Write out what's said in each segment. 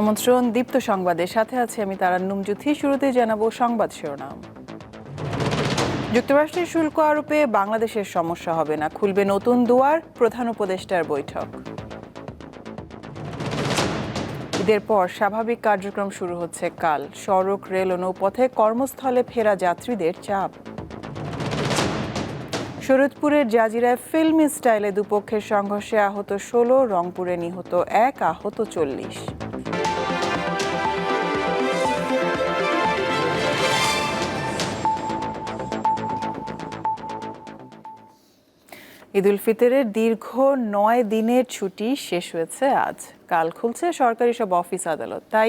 আমন্ত্রণ দীপ্ত সংবাদের সাথে আছে আমি তারান্নুম জুথি শুরুতে জানাব সংবাদ শিরোনাম। যুক্তরাষ্ট্রের শুল্ক আরোপে বাংলাদেশের সমস্যা হবে না, খুলবে নতুন দুয়ার, প্রধান উপদেষ্টার বৈঠক। ঈদের পর স্বাভাবিক কার্যক্রম শুরু হচ্ছে কাল। সড়ক, রেল ও নৌপথে কর্মস্থলে ফেরা যাত্রীদের চাপ। শরৎপুরের জাজিরায় ফিল্ম স্টাইলে দুপক্ষের সংঘর্ষে আহত ষোলো, রংপুরে নিহত এক, আহত চল্লিশ। ঈদুল ফিতরের দীর্ঘ নয় দিনের ছুটি শেষ হয়েছে আজ। কাল খুলছে সরকারি সব অফিস আদালত। তাই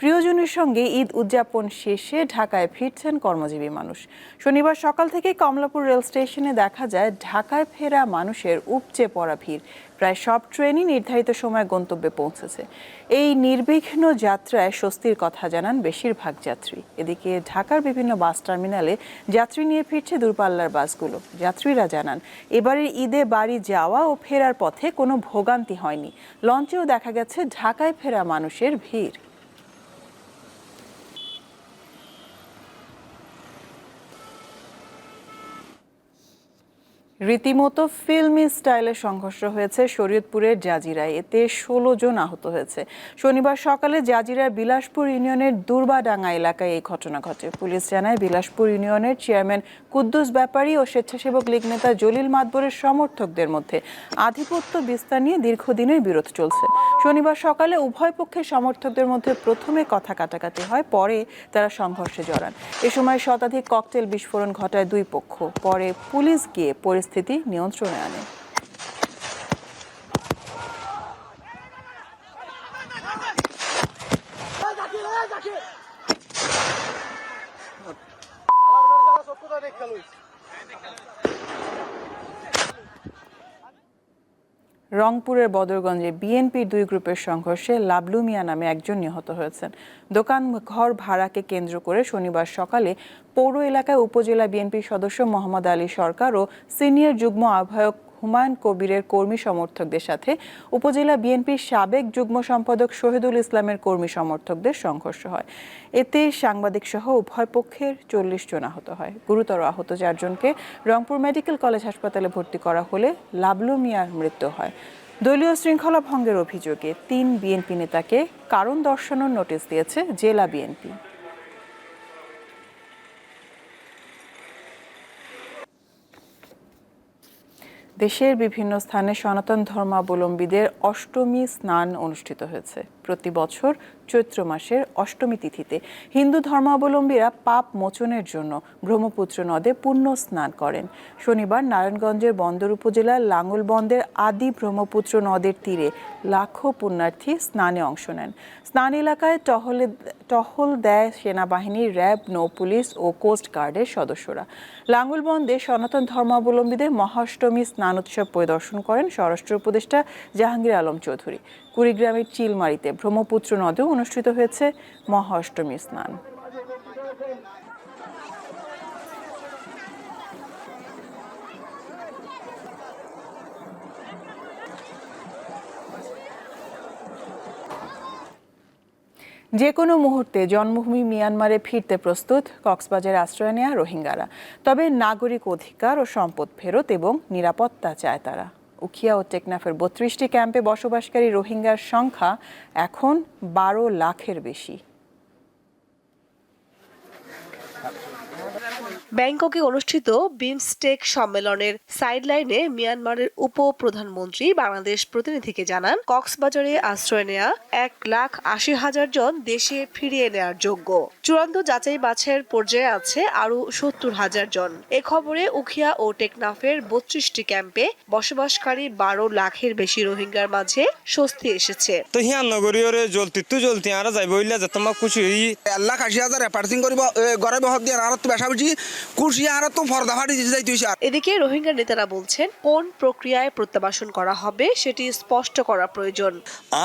প্রিয়জনের সঙ্গে ঈদ উদযাপন শেষে ঢাকায় ফিরছেন কর্মজীবী মানুষ। শনিবার সকাল থেকে কমলাপুর রেল স্টেশনে দেখা যায়, ঢাকায় ফেরা মানুষের উপচে পড়া ভিড়। প্রায় সব ট্রেনই নির্ধারিত সময় গন্তব্যে পৌঁছেছে। এই নির্বিঘ্ন যাত্রায় স্বস্তির কথা জানান বেশিরভাগ যাত্রী। এদিকে ঢাকার বিভিন্ন বাস টার্মিনালে যাত্রী নিয়ে ফিরছে দূরপাল্লার বাসগুলো। যাত্রীরা জানান, এবারের ঈদে বাড়ি যাওয়া ও ফেরার পথে কোনো ভোগান্তি হয়নি। লঞ্চেও দেখা গেছে ঢাকায় ফেরা মানুষের ভিড়। রীতিমতো ফিল্মি স্টাইলে সংঘর্ষ হয়েছে শরীয়তপুরের জাজিরায়। এতে ষোলো জন আহত হয়েছে। শনিবার সকালে জাজিরার বিলাসপুর ইউনিয়নের দুর্বাডাঙ্গা এলাকায় এই ঘটনা ঘটে। পুলিশ জানায়, বিলাসপুর ইউনিয়নের চেয়ারম্যান কুদ্দুস ব্যাপারী ও স্বেচ্ছাসেবক লীগ নেতা জলিল মাতবরের সমর্থকদের মধ্যে আধিপত্য বিস্তার নিয়ে দীর্ঘদিনের বিরোধ চলছে। শনিবার সকালে উভয় পক্ষের সমর্থকদের মধ্যে প্রথমে কথা কাটাকাটি হয়, পরে তারা সংঘর্ষে জড়ান। এ সময় শতাধিক ককটেল বিস্ফোরণ ঘটায় দুই পক্ষ। পরে পুলিশ গিয়ে পরিস্থিতি নিয়ন্ত্রণে আনে। রংপুরের বদরগঞ্জে বিএনপির দুই গ্রুপের সংঘর্ষে লাবলু মিয়া নামে একজন নিহত হয়েছেন। দোকান ঘর ভাড়াকে কেন্দ্র করে শনিবার সকালে পৌর এলাকায় উপজেলা বিএনপির সদস্য মোহাম্মদ আলী সরকার ও সিনিয়র যুগ্ম আহ্বায়ক হুমায়ুন কবিরের কর্মী সমর্থকদের সাথে উপজেলা বিএনপির সাবেক যুগ্ম সম্পাদক শহীদুল ইসলামের কর্মী সমর্থকদের সংঘর্ষ হয়। এতে সাংবাদিক সহ উভয় পক্ষের চল্লিশ জন আহত হয়। গুরুতর আহত চারজনকে রংপুর মেডিকেল কলেজ হাসপাতালে ভর্তি করা হলে লাবলু মিয়ার মৃত্যু হয়। দলীয় শৃঙ্খলা ভঙ্গের অভিযোগে তিন বিএনপি নেতাকে কারণ দর্শানোর নোটিশ দিয়েছে জেলা বিএনপি। দেশের বিভিন্ন স্থানে সনাতন ধর্মাবলম্বীদের অষ্টমী স্নান অনুষ্ঠিত হয়েছে। প্রতি বছর চৈত্র মাসের অষ্টমী তিথিতে হিন্দু ধর্মাবলম্বীরা পাপ মোচনের জন্য ব্রহ্মপুত্র নদে পুণ্য স্নান করেন। শনিবার নারায়ণগঞ্জের বন্দর উপজেলার লাঙ্গলবন্দের আদি ব্রহ্মপুত্র নদের তীরে লাখো পুণ্যার্থী স্নানে অংশ নেন। স্নান এলাকায় টহলে, টহল দেয় সেনাবাহিনী র্যাব, নৌ পুলিশ ও কোস্ট গার্ডের সদস্যরা। লাঙ্গলবন্দে সনাতন ধর্মাবলম্বীদের মহাষ্টমী স্নান উৎসব পরিদর্শন করেন স্বরাষ্ট্র উপদেষ্টা জাহাঙ্গীর আলম চৌধুরী। কুড়িগ্রামের চিলমারিতে ব্রহ্মপুত্র নদেও অনুষ্ঠিত হয়েছে মহাষ্টমী স্নান। যে কোনো মুহূর্তে জন্মভূমি মিয়ানমারে ফিরতে প্রস্তুত কক্সবাজারে আশ্রয় নেয়া রোহিঙ্গারা। তবে নাগরিক অধিকার ও সম্পদ ফেরত এবং নিরাপত্তা চায় তারা। উখিয়া ও টেকনাফের বত্রিশটি ক্যাম্পে বসবাসকারী রোহিঙ্গার সংখ্যা এখন বারো লাখের বেশি। ব্যাংককে অনুষ্ঠিত বিমস্টেক সম্মেলনের সাইডলাইনে মিয়ানমারের উপ প্রধানমন্ত্রী বাংলাদেশ প্রতিনিধিকে জানান কক্সবাজারে আশ্রয় নেয়া এক লাখ আশি হাজার জন দেশে ফিরিয়ে নেয়ার যোগ্য। চূড়ান্ত যাচাই বাছাইয়ের পর্যায়ে আছে আরও সত্তর হাজার জন। এ খবরে উখিয়া ও টেকনাফের বত্রিশটি ক্যাম্পে বসবাসকারী বারো লাখের বেশি রোহিঙ্গার মাঝে স্বস্তি এসেছে। তো হিয়ান নগরীয়রে জলতি তু জলতি আর যাইব হইলে যে তোমার খুশি হই। এক লাখ আশি হাজার পার্সিং কৰিব গড়ে দিয়ে আর তো বেসা আর তো ফর্দা ফাটি যাইতে হইছে এদিকে রোহিঙ্গা নেতারা বলছেন কোন প্রক্রিয়ায় প্রত্যাবাসন করা হবে সেটি স্পষ্ট করা প্রয়োজন।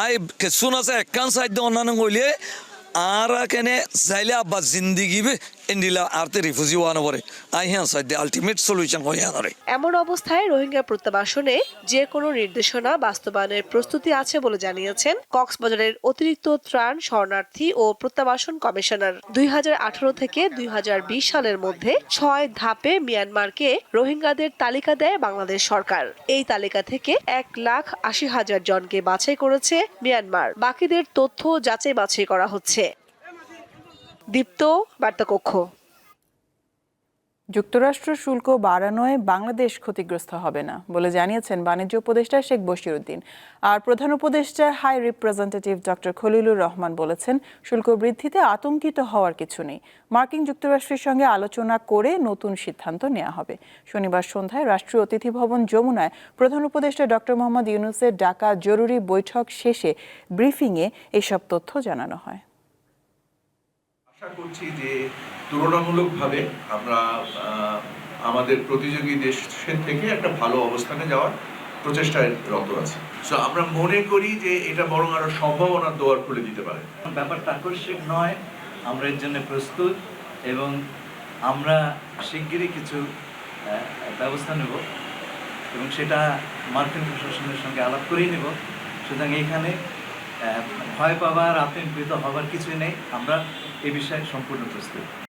আই কেসুন আছে একখান সাইড অন্যান্য হইলে আর কেনে চাইলে আব্বা জিন্দিগি wana bore i han sa the ultimate solution hoyanare এমন অবস্থায় রোহিঙ্গা প্রত্যাবাসনে যে কোনো নির্দেশনা বাস্তবায়নের প্রস্তুতি আছে বলে জানিয়েছেন কক্সবাজারের অতিরিক্ত ত্রাণ শরণার্থী ও প্রত্যাবাসন কমিশনার। দুই হাজার আঠারো থেকে দুই হাজার বিশ সালের মধ্যে ছয় ধাপে মিয়ানমারকে রোহিঙ্গাদের তালিকা দেয় বাংলাদেশ সরকার। এই তালিকা থেকে এক লাখ আশি হাজার জনকে বাছাই করেছে মিয়ানমার। বাকিদের তথ্য যাচাই বাছাই করা হচ্ছে। দীপ্ত বার্তাকক্ষ। যুক্তরাষ্ট্র শুল্ক বাড়ানোয় বাংলাদেশ ক্ষতিগ্রস্ত হবে না বলে জানিয়েছেন বাণিজ্য উপদেষ্টা শেখ বশিরউদ্দিন আর প্রধান উপদেষ্টা high representative doctor Khalilur Rahman বলেছেন, শুল্ক বৃদ্ধিতে আতঙ্কিত হওয়ার কিছু নেই। মার্কিন যুক্তরাষ্ট্রের সঙ্গে আলোচনা করে নতুন সিদ্ধান্ত নেওয়া হবে। শনিবার সন্ধ্যায় রাষ্ট্রীয় অতিথি ভবন যমুনায় প্রধান উপদেষ্টা ডক্টর মোহাম্মদ ইউনুসের ডাকা জরুরি বৈঠক শেষে ব্রিফিংয়ে এসব তথ্য জানানো হয়। আশা করছি যে তুলনামূলকভাবে আমরা আমাদের প্রতিযোগী দেশের থেকে একটা ভালো অবস্থানে যাওয়ার প্রচেষ্টায় রত আছে। সো আমরা মনে করি যে এটা বরং আরও সম্ভাবনার দোয়ার খুলে দিতে পারে। ব্যাপারটা আকস্মিক নয়, আমরা এর জন্য প্রস্তুত এবং আমরা শিগগিরই কিছু ব্যবস্থা নেব এবং সেটা মার্কিন প্রশাসনের সঙ্গে আলাপ করেই নেব। সুতরাং এখানে ভয় পাবার আতঙ্কিত হবার কিছুই নেই। আমরা এ বিষয়ে সম্পূর্ণ প্রস্তুত।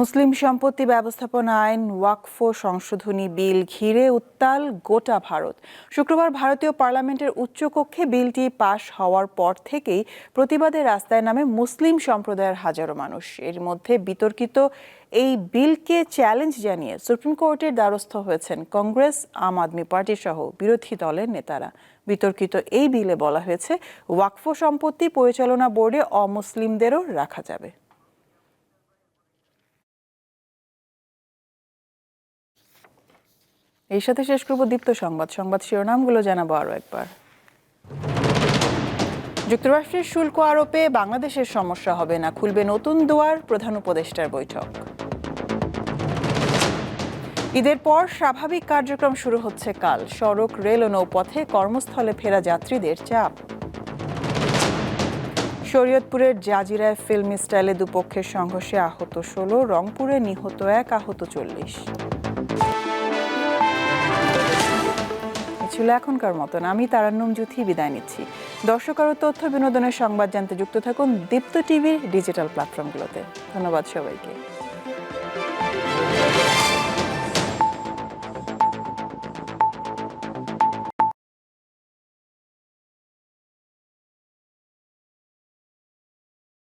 মুসলিম সম্পত্তি ব্যবস্থাপনা আইন, ওয়াকফ সংশোধনী বিল ঘিরে উত্তাল গোটা ভারত। শুক্রবার ভারতীয় পার্লামেন্টের উচ্চকক্ষে বিলটি পাশ হওয়ার পর থেকেই প্রতিবাদে রাস্তায় নামে মুসলিম সম্প্রদায়ের হাজারো মানুষ। এর মধ্যে বিতর্কিত এই বিলকে চ্যালেঞ্জ জানিয়ে সুপ্রিম কোর্টের দ্বারস্থ হয়েছেন কংগ্রেস, আম আদমি পার্টি সহ বিরোধী দলের নেতারা। বিতর্কিত এই বিলে বলা হয়েছে, ওয়াকফ সম্পত্তি পরিচালনা বোর্ডে অমুসলিমদেরও রাখা যাবে। এই সাথে শেষ করব দীপ্ত সংবাদ। সংবাদ শিরোনামগুলো জানাব আরও একবার। যুক্তরাষ্ট্রের শুল্ক আরোপে বাংলাদেশের সমস্যা হবে না, খুলবে নতুন দুয়ার, প্রধান উপদেষ্টার বৈঠক। ঈদের পর স্বাভাবিক কার্যক্রম শুরু হচ্ছে কাল। সড়ক, রেল ও নৌপথে কর্মস্থলে ফেরা যাত্রীদের চাপ। শরীয়তপুরের জাজিরায় ফিল্ম স্টাইলে দুপক্ষের সংঘর্ষে আহত ষোলো, রংপুরে নিহত এক, আহত চল্লিশ। ছিল এখনকার মতন। আমি তারান্নুম জুথি বিদায় নিচ্ছি। দর্শক আরও তথ্য বিনোদনের সংবাদ জানতে যুক্ত থাকুন দীপ্ত টিভির ডিজিটাল প্ল্যাটফর্মগুলোতে। ধন্যবাদ সবাইকে।